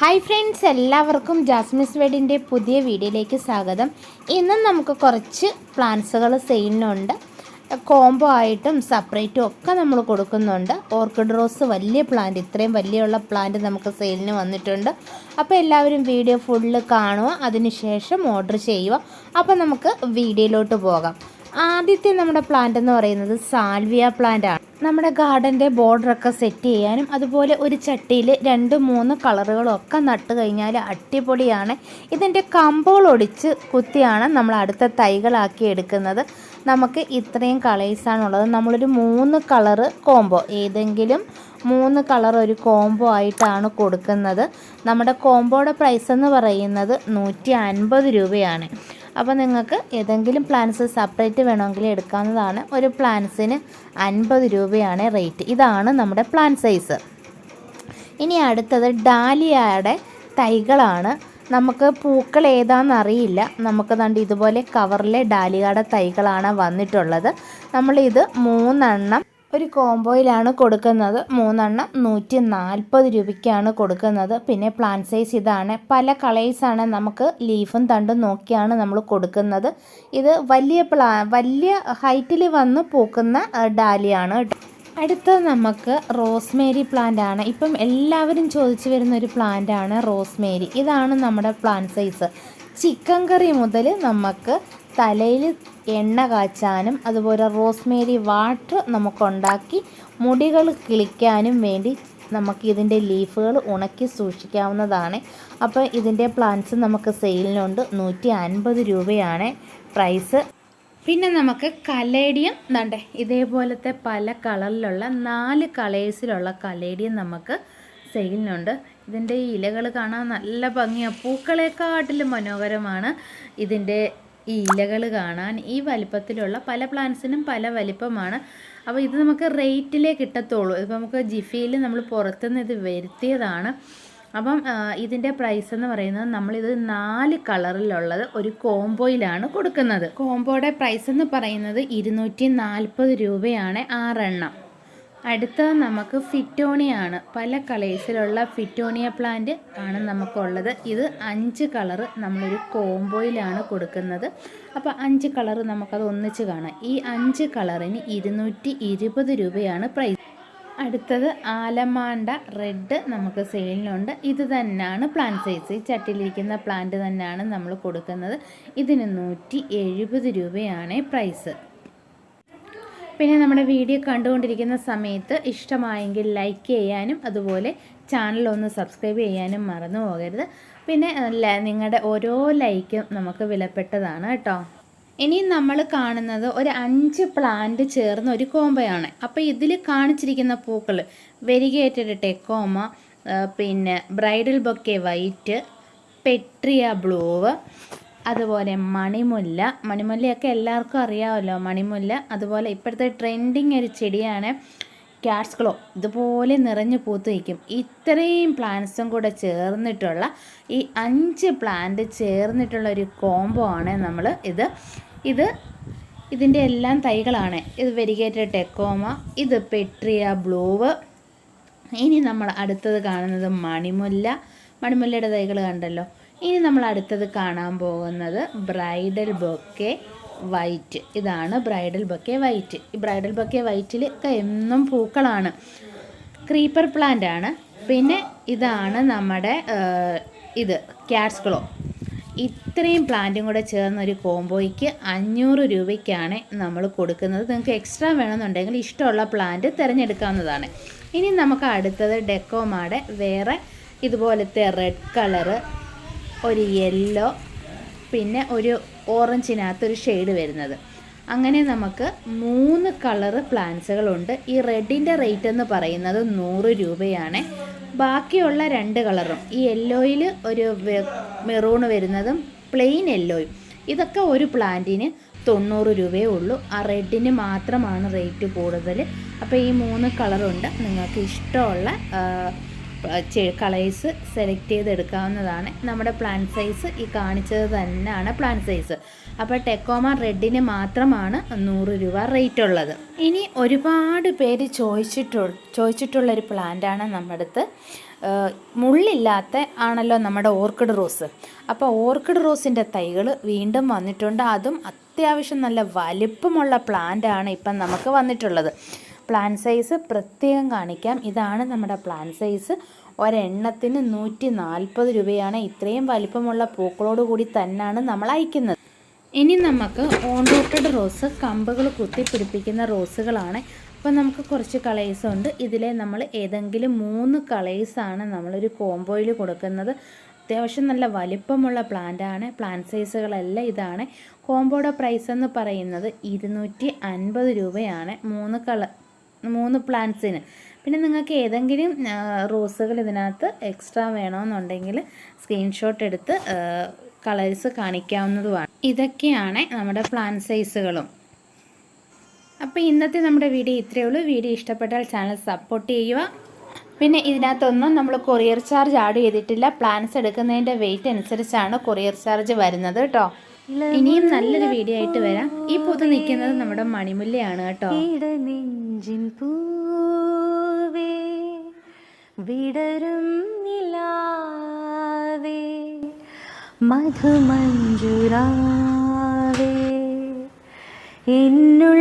Hi friends എല്ലാവർക്കും ജാസ്മിസ് വെഡിന്റെ പുതിയ വീഡിയോയിലേക്ക് സ്വാഗതം. ഇന്ന് നമുക്ക് കുറച്ച് പ്ലാന്റ്സുകൾ സെയിലിനുണ്ട് കോംബോ ആയിട്ടും സെപ്പറേറ്റും ഒക്കെ നമ്മൾ കൊടുക്കുന്നുണ്ട്. ഓർക്കിഡ് റോസ് വലിയ പ്ലാന്റ് ഇത്രയും വലിയുള്ള പ്ലാന്റ് നമുക്ക് സെയിലിന് വന്നിട്ടുണ്ട്. അപ്പോൾ എല്ലാവരും വീഡിയോ ഫുള്ള് കാണുക അതിനുശേഷം ഓർഡർ ചെയ്യുക. അപ്പോൾ നമുക്ക് വീഡിയോയിലോട്ട് പോകാം. ആദ്യത്തെ നമ്മുടെ പ്ലാന്റ് എന്ന് പറയുന്നത് സാൽവിയ പ്ലാന്റ് ആണ്. നമ്മുടെ ഗാർഡന്റെ ബോർഡറൊക്കെ സെറ്റ് ചെയ്യാനും അതുപോലെ ഒരു ചട്ടിയിൽ രണ്ട് മൂന്ന് കളറുകളൊക്കെ നട്ട് കഴിഞ്ഞാൽ അടിപൊളിയാണ്. ഇതിന്റെ ഒടിച്ച് കുത്തിയാണ് നമ്മൾ അടുത്ത തൈകളാക്കി എടുക്കുന്നത്. നമുക്ക് ഇത്രയും കളേഴ്സാണുള്ളത്. നമ്മളൊരു മൂന്ന് കളറ് കോംബോ ഏതെങ്കിലും മൂന്ന് കളർ ഒരു കോംബോ ആയിട്ടാണ് കൊടുക്കുന്നത്. നമ്മുടെ കോംബോയുടെ പ്രൈസ് എന്ന് പറയുന്നത് നൂറ്റി രൂപയാണ്. അപ്പോൾ നിങ്ങൾക്ക് ഏതെങ്കിലും പ്ലാൻസ് സെപ്പറേറ്റ് വേണമെങ്കിൽ എടുക്കാവുന്നതാണ്. ഒരു പ്ലാൻസിന് അൻപത് രൂപയാണ് റേറ്റ് ഇതാണ് നമ്മുടെ പ്ലാൻ സൈസ് ഇനി അടുത്തത് ഡാലിയയുടെ തൈകളാണ്. നമുക്ക് പൂക്കൾ ഏതാണെന്ന് അറിയില്ല. നമുക്ക് കണ്ട് ഇതുപോലെ കവറിലെ ഡാലിയയുടെ തൈകളാണ് വന്നിട്ടുള്ളത്. നമ്മളിത് മൂന്നെണ്ണം ഒരു കോംബോയിലാണ് കൊടുക്കുന്നത്. മൂന്നെണ്ണം നൂറ്റി നാൽപ്പത് രൂപയ്ക്കാണ് കൊടുക്കുന്നത്. പിന്നെ പ്ലാൻ സൈസ് ഇതാണ്. പല കളേഴ്സാണ് നമുക്ക് ലീഫും തണ്ടും നോക്കിയാണ് നമ്മൾ കൊടുക്കുന്നത്. ഇത് വലിയ പ്ലാ വലിയ ഹൈറ്റിൽ വന്ന് പൂക്കുന്ന ഡാലിയാണ് അടുത്തത് നമുക്ക് റോസ്മേരി പ്ലാന്റ് ആണ്. ഇപ്പം എല്ലാവരും ചോദിച്ചു വരുന്ന ഒരു പ്ലാന്റ് ആണ് റോസ്മേരി ഇതാണ് നമ്മുടെ പ്ലാൻ സൈസ് ചിക്കൻ കറി മുതൽ നമുക്ക് തലയിൽ എണ്ണ കാച്ചാനും അതുപോലെ റോസ്മേരി വാട്ടർ നമുക്കുണ്ടാക്കി മുടികൾ കിളിക്കാനും വേണ്ടി നമുക്ക് ഇതിന്റെ ലീഫുകൾ ഉണക്കി സൂക്ഷിക്കാവുന്നതാണ്. അപ്പോൾ ഇതിന്റെ പ്ലാന്റ്സ് നമുക്ക് സെയിലിനുണ്ട്. നൂറ്റി അൻപത് രൂപയാണ് പ്രൈസ്. പിന്നെ നമുക്ക് കലേഡിയം നണ്ടേ ഇതേപോലത്തെ പല കളറിലുള്ള നാല് കളേഴ്സിലുള്ള കലേഡിയം നമുക്ക് സെയിലിനുണ്ട്. ഇതിന്റെ ഇലകൾ കാണാൻ നല്ല ഭംഗിയാണ് പൂക്കളെക്കാട്ടിലും മനോഹരമാണ് ഇതിന്റെ ഈ ഇലകൾ കാണാൻ ഈ വലിപ്പത്തിലുള്ള പല പ്ലാന്റ്സിനും പല വലിപ്പമാണ്. അപ്പോൾ ഇത് നമുക്ക് റേറ്റിലേ കിട്ടത്തുള്ളൂ. ഇപ്പോൾ നമുക്ക് ജിഫിയിൽ നമ്മൾ പുറത്തുനിന്ന് ഇത് വരുത്തിയതാണ്. അപ്പം ഇതിന്റെ പ്രൈസ് എന്ന് പറയുന്നത് നമ്മളിത് നാല് കളറിലുള്ളത് ഒരു കോംബോയിലാണ് കൊടുക്കുന്നത്. കോംബോയുടെ പ്രൈസ് എന്ന് പറയുന്നത് ഇരുന്നൂറ്റി നാൽപ്പത് രൂപയാണ് ആറെണ്ണം. അടുത്തത് നമുക്ക് ഫിറ്റോണിയ ആണ് പല കളേഴ്സിലുള്ള ഫിറ്റോണിയ പ്ലാന്റ് ആണ് നമുക്കുള്ളത്. ഇത് അഞ്ച് കളറ് നമ്മളൊരു കോംബോയിലാണ് കൊടുക്കുന്നത്. അപ്പോൾ അഞ്ച് കളറ് നമുക്കത് ഒന്നിച്ച് കാണാം. ഈ അഞ്ച് കളറിന് ഇരുന്നൂറ്റി ഇരുപത് രൂപയാണ് പ്രൈസ് അടുത്തത് ആലമാണ്ട റെഡ് നമുക്ക് സെയിലിനുണ്ട് ഇത് തന്നെയാണ് പ്ലാന്റ് സൈസ് ഈ ചട്ടിയിലിരിക്കുന്ന പ്ലാന്റ് തന്നെയാണ് നമ്മൾ കൊടുക്കുന്നത്. ഇതിന് നൂറ്റി രൂപയാണ് പ്രൈസ് പിന്നെ നമ്മുടെ വീഡിയോ കണ്ടുകൊണ്ടിരിക്കുന്ന സമയത്ത് ഇഷ്ടമായെങ്കിൽ ലൈക്ക് ചെയ്യാനും അതുപോലെ ചാനൽ ഒന്ന് സബ്സ്ക്രൈബ് ചെയ്യാനും മറന്നു പോകരുത്. പിന്നെ നിങ്ങളുടെ ഓരോ ലൈക്കും നമുക്ക് വിലപ്പെട്ടതാണ് കേട്ടോ. ഇനി നമ്മൾ കാണുന്നത് ഒരു അഞ്ച് പ്ലാന്റ് ചേർന്ന ഒരു കോമ്പയാണ് അപ്പോൾ ഇതിൽ കാണിച്ചിരിക്കുന്ന പൂക്കൾ വെരിഗേറ്റഡ് ടെക്കോമ പിന്നെ bridal bouquet white petrea blue അതുപോലെ മണിമുല്ല. മണിമുല്ലയൊക്കെ എല്ലാവർക്കും അറിയാമല്ലോ. മണിമുല്ല അതുപോലെ ഇപ്പോഴത്തെ ട്രെൻഡിങ് ഒരു ചെടിയാണ് ക്യാറ്റ്സ് ക്ലോ ഇതുപോലെ നിറഞ്ഞു പൂത്ത് വയ്ക്കും ഇത്രയും പ്ലാന്റ്സും കൂടെ ചേർന്നിട്ടുള്ള ഈ അഞ്ച് പ്ലാന്റ് ചേർന്നിട്ടുള്ള ഒരു കോംബോ ആണ് നമ്മൾ ഇത്. ഇത് ഇതിന്റെ എല്ലാം തൈകളാണ്. ഇത് വെരിഗേറ്റഡ് ടെക്കോമ ഇത് പെട്രിയ ബ്ലൂവ്. ഇനി നമ്മൾ അടുത്തത് കാണുന്നത് മണിമുല്ല. മണിമുല്ലയുടെ തൈകൾ കണ്ടല്ലോ. ഇനി നമ്മൾ അടുത്തത് കാണാൻ പോകുന്നത് ബ്രൈഡൽ ബൊക്കെ വൈറ്റ്. ഇതാണ് ബ്രൈഡൽ ബൊക്കെ വൈറ്റ്. ഈ ബ്രൈഡൽ ബൊക്കെ വൈറ്റിൽ എന്നും പൂക്കളാണ്. ക്രീപ്പർ പ്ലാന്റ് ആണ്. പിന്നെ ഇതാണ് നമ്മുടെ ഇത് ക്യാറ്റ്സ് ക്ലോ ഇത്രയും പ്ലാന്റും കൂടെ ചേർന്നൊരു കോംബോയ്ക്ക് അഞ്ഞൂറ് രൂപയ്ക്കാണ് നമ്മൾ കൊടുക്കുന്നത്. നിങ്ങൾക്ക് എക്സ്ട്രാ വേണമെന്നുണ്ടെങ്കിൽ ഇഷ്ടമുള്ള പ്ലാന്റ് തിരഞ്ഞെടുക്കാവുന്നതാണ്. ഇനി നമുക്ക് അടുത്തത് ഡെക്കോമാടെ വേറെ ഇതുപോലത്തെ റെഡ് കളറ് ഒരു യെല്ലോ പിന്നെ ഒരു ഓറഞ്ചിനകത്ത് ഒരു ഷെയ്ഡ് വരുന്നത്. അങ്ങനെ നമുക്ക് മൂന്ന് കളറ് പ്ലാന്റ്സുകളുണ്ട് ഈ റെഡിന്റെ റേറ്റ് എന്ന് പറയുന്നത് നൂറ് രൂപയാണ്. ബാക്കിയുള്ള രണ്ട് കളറും ഈ യെല്ലോയിൽ ഒരു മെറൂൺ വരുന്നതും പ്ലെയിൻ യെല്ലോയും ഇതൊക്കെ ഒരു പ്ലാന്റിന് തൊണ്ണൂറ് രൂപയേ ഉള്ളൂ. ആ റെഡിന് മാത്രമാണ് റേറ്റ് കൂടുതൽ അപ്പോൾ ഈ മൂന്ന് കളറുണ്ട് നിങ്ങൾക്ക് ഇഷ്ടമുള്ള കളേഴ്സ് സെലക്ട് ചെയ്തെടുക്കാവുന്നതാണ്. നമ്മുടെ പ്ലാൻ സൈസ് ഈ കാണിച്ചത് തന്നെയാണ് പ്ലാൻ സൈസ് അപ്പോൾ ടെക്കോമ റെഡിന് മാത്രമാണ് നൂറ് രൂപ റേറ്റ് ഉള്ളത്. ഇനി ഒരുപാട് പേര് ചോദിച്ചിട്ടു ചോദിച്ചിട്ടുള്ളൊരു പ്ലാന്റാണ് നമ്മുടെ അടുത്ത് മുള്ളില്ലാത്ത ആണല്ലോ നമ്മുടെ ഓർക്കിഡ് റോസ് അപ്പോൾ ഓർക്കിഡ് റോസിന്റെ തൈകൾ വീണ്ടും വന്നിട്ടുണ്ട്. അതും അത്യാവശ്യം നല്ല വലിപ്പമുള്ള പ്ലാന്റാണ് ഇപ്പം നമുക്ക് വന്നിട്ടുള്ളത്. പ്ലാൻ സൈസ് പ്രത്യേകം കാണിക്കാം. ഇതാണ് നമ്മുടെ പ്ലാൻ സൈസ് ഒരെണ്ണത്തിന് നൂറ്റി നാൽപ്പത് രൂപയാണ്. ഇത്രയും വലിപ്പമുള്ള പൂക്കളോട് കൂടി തന്നെയാണ് നമ്മൾ അയക്കുന്നത്. ഇനി നമുക്ക് ഓൺ റൂട്ടഡ് റോസ് കമ്പുകൾ കുത്തിപ്പിടിപ്പിക്കുന്ന റോസുകളാണ് അപ്പോൾ നമുക്ക് കുറച്ച് കളേഴ്സ് ഉണ്ട്. ഇതിലെ നമ്മൾ ഏതെങ്കിലും മൂന്ന് കളേഴ്സാണ് നമ്മളൊരു കോംബോയിൽ കൊടുക്കുന്നത്. അത്യാവശ്യം നല്ല വലിപ്പമുള്ള ആണ്. പ്ലാന്റ് സൈസുകളെല്ലാം ഇതാണ്. കോംബോയുടെ പ്രൈസ് എന്ന് പറയുന്നത് ഇരുന്നൂറ്റി അൻപത് രൂപയാണ്. മൂന്ന് കളർ മൂന്ന് പ്ലാന്റ്സിന്. പിന്നെ നിങ്ങൾക്ക് ഏതെങ്കിലും റോസുകൾ ഇതിനകത്ത് എക്സ്ട്രാ വേണമെന്നുണ്ടെങ്കിൽ സ്ക്രീൻഷോട്ട് എടുത്ത് കളേഴ്സ് കാണിക്കാവുന്നതുമാണ്. ഇതൊക്കെയാണ് നമ്മുടെ പ്ലാൻ സൈസുകളും. അപ്പോൾ ഇന്നത്തെ നമ്മുടെ വീഡിയോ ഇത്രയേ ഉള്ളൂ. വീഡിയോ ഇഷ്ടപ്പെട്ടാൽ ചാനൽ സപ്പോർട്ട് ചെയ്യുക. പിന്നെ ഇതിനകത്തൊന്നും നമ്മൾ കൊറിയർ ചാർജ് ആഡ് ചെയ്തിട്ടില്ല. പ്ലാൻസ് എടുക്കുന്നതിന്റെ വെയിറ്റ് അനുസരിച്ചാണ് കൊറിയർ ചാർജ് വരുന്നത് കേട്ടോ. ഇനിയും നല്ലൊരു വീഡിയോ ആയിട്ട് വരാം. ഈ പൂത്ത് നിൽക്കുന്നത് നമ്മുടെ മണിമുല്ലയാണ് കേട്ടോ. നെഞ്ചിൻ പൂവേ വിടരും നിലാവേ മധുമഞ്ജുരാവേ എന്നുള്ളിൽ